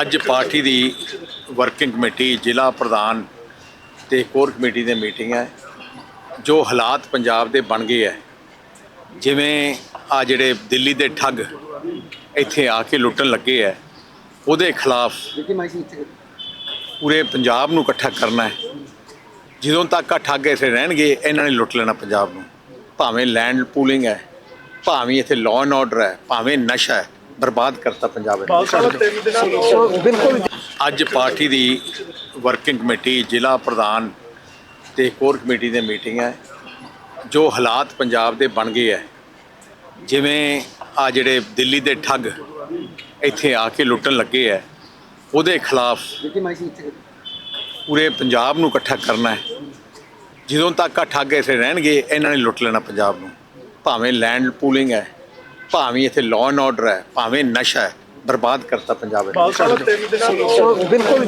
ਅੱਜ ਪਾਰਟੀ ਦੀ working committee ਜ਼ਿਲ੍ਹਾ ਪ੍ਰਧਾਨ ਤੇ ਕੋਰ ਕਮੇਟੀ ਦੀ ਮੀਟਿੰਗ ਹੈ, ਜੋ ਹਾਲਾਤ ਪੰਜਾਬ ਦੇ ਬਣ ਗਏ ਹੈ। ਜਿਵੇਂ ਆ ਜਿਹੜੇ ਦਿੱਲੀ ਦੇ ਠੱਗ ਇੱਥੇ ਆ ਕੇ ਲੁੱਟਣ ਲੱਗੇ ਹੈ, ਉਹਦੇ ਖਿਲਾਫ ਪੂਰੇ ਪੰਜਾਬ ਨੂੰ ਇਕੱਠਾ ਕਰਨਾ ਹੈ। ਜਦੋਂ ਤੱਕ ਆ ਠੱਗ ਇੱਥੇ ਰਹਿਣਗੇ, ਇਹਨਾਂ ਨੇ ਲੁੱਟ ਲੈਣਾ ਪੰਜਾਬ ਨੂੰ। ਭਾਵੇਂ ਲੈਂਡ ਪੂਲਿੰਗ ਹੈ, ਭਾਵੇਂ ਇੱਥੇ ਲਾਅ ਐਂਡ ਆਰਡਰ ਹੈ, ਭਾਵੇਂ ਨਸ਼ਾ ਹੈ ਬਰਬਾਦ ਕਰਤਾ ਪੰਜਾਬ ਨੇ। ਬਿਲਕੁਲ। ਅੱਜ ਪਾਰਟੀ ਦੀ ਵਰਕਿੰਗ ਕਮੇਟੀ ਜ਼ਿਲ੍ਹਾ ਪ੍ਰਧਾਨ ਤੇ ਕੋਰ ਕਮੇਟੀ ਦੀ ਮੀਟਿੰਗ ਹੈ। ਜੋ ਹਾਲਾਤ ਪੰਜਾਬ ਦੇ ਬਣ ਗਏ ਹੈ। ਜਿਵੇਂ ਆ ਜਿਹੜੇ ਦਿੱਲੀ ਦੇ ਠੱਗ ਇੱਥੇ ਆ ਕੇ ਲੁੱਟਣ ਲੱਗੇ ਹੈ ਉਹਦੇ ਖਿਲਾਫ ਪੂਰੇ ਪੰਜਾਬ ਨੂੰ ਇਕੱਠਾ ਕਰਨਾ ਹੈ। ਜਦੋਂ ਤੱਕ ਆ ਠੱਗ ਇੱਥੇ ਰਹਿਣਗੇ ਇਹਨਾਂ ਨੇ ਲੁੱਟ ਲੈਣਾ ਪੰਜਾਬ ਨੂੰ। ਭਾਵੇਂ ਲੈਂਡ ਪੂਲਿੰਗ ਹੈ ਭਾਵੇਂ ਇੱਥੇ ਲਾਅ ਐਂਡ ਆਰਡਰ ਹੈ ਭਾਵੇਂ ਨਸ਼ਾ ਹੈ ਬਰਬਾਦ ਕਰਤਾ ਪੰਜਾਬ ਨੇ। ਬਿਲਕੁਲ